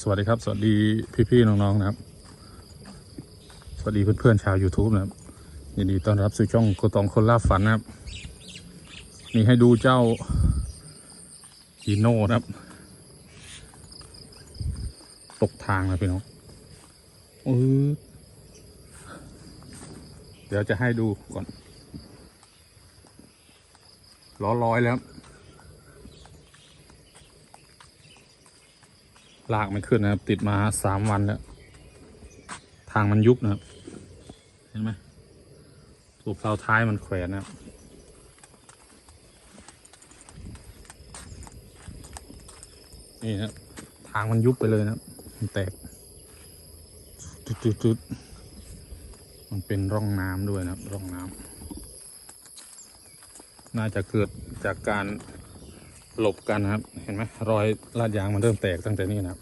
สวัสดีครับ สวัสดีพี่ๆน้องๆนะครับ สวัสดีเพื่อนๆชาว YouTube นะครับยินดีต้อนรับสู่ช่องโกตองคนล่าฝันนะครับ นี่ให้ดูเจ้าฮีโน่นะครับ ตกทางนะพี่น้องเออเดี๋ยวจะให้ดูก่อนล้อร้อยแล้วครับ ลากไม่ขึ้นนะครับ ติดมาสามวันแล้ว ทางมันยุบนะครับ เห็นไหมตัวเพลาท้ายมันแขวนนะครับนี่นะครับทางมันยุบไปเลยนะครับ มันแตกจุดๆๆมันเป็นร่องน้ำด้วยนะครับ ร่องน้ำน่าจะเกิดจากการ หลบกันนะครับ เห็นไหมรอยลาดยางมันเริ่มแตกตั้งแต่นี้นะครับ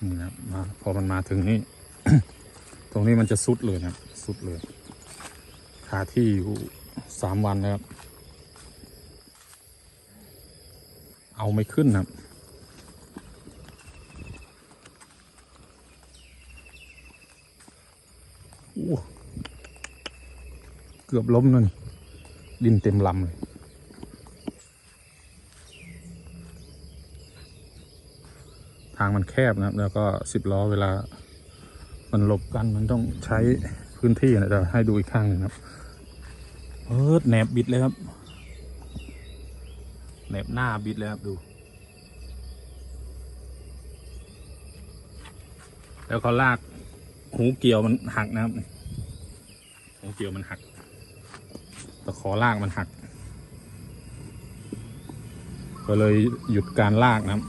นี่นะมาพอมันมาถึงนี่ ตรงนี้มันจะสุดเลยนะครับสุดเลยคาที่อยู่สามวันนะครับ เอาไม่ขึ้นนะครับโอ้ เกือบล้มแล้วนี่ ดินเต็มลำเลย ทางมันแคบนะครับ แล้วก็สิบล้อเวลา มันหลบกันมันต้องใช้พื้นที่นะเดี๋ยวให้ดูอีกข้างหนึ่งครับเออแหนบบิดเลยครับแหนบหน้าบิดเลยครับดู แล้วก็ลากหูเกี่ยวมันหักนะครับ หูเกี่ยวมันหัก ตะขอลากมันหัก ก็เลยหยุดการลากนะครับ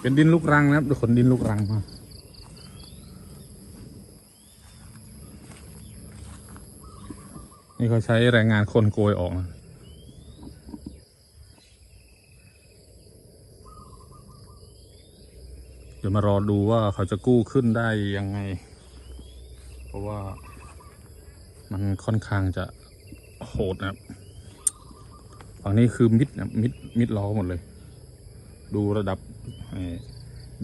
เป็นดินลูกรังนะครับดูขนดินลูกรังมานี่เขาใช้แรงงานคนโกยออกนะเดี๋ยวมารอดูว่าเขาจะกู้ขึ้นได้ยังไง เพราะว่า มันค่อนข้างจะโหดนะครับฝั่งนี้คือมิดนะมิดมิดล้อหมดเลย ดูระดับ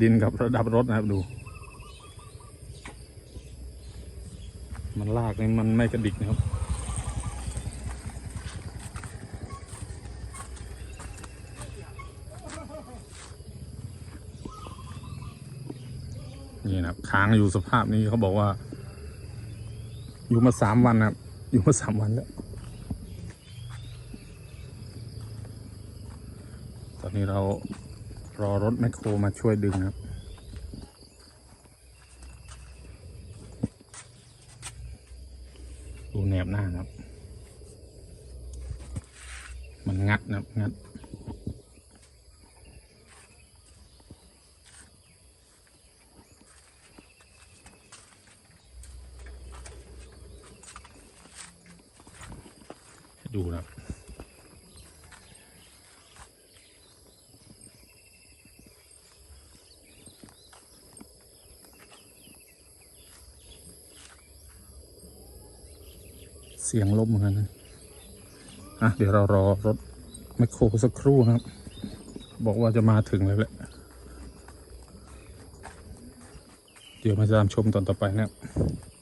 ดินกับระดับรถนะครับดู มันลากนี่มันไม่กระดิกนะครับนี่นะครับค้างอยู่สภาพนี้เขาบอกว่า อยู่มาสามวันนะครับ อยู่มาสามวันแล้ว ตอนนี้เรารอรถแมคโครมาช่วยดึงนะครับดูแนบหน้านะครับ มันงัดนะครับงัด ดูนะเสียงลมเหมือนกันนะอะเดี๋ยวเรารอรถแมคโครสักครู่นะครับ บอกว่าจะมาถึงแล้วแหละ เดี๋ยวมาตามชมตอนต่อไปนะครับ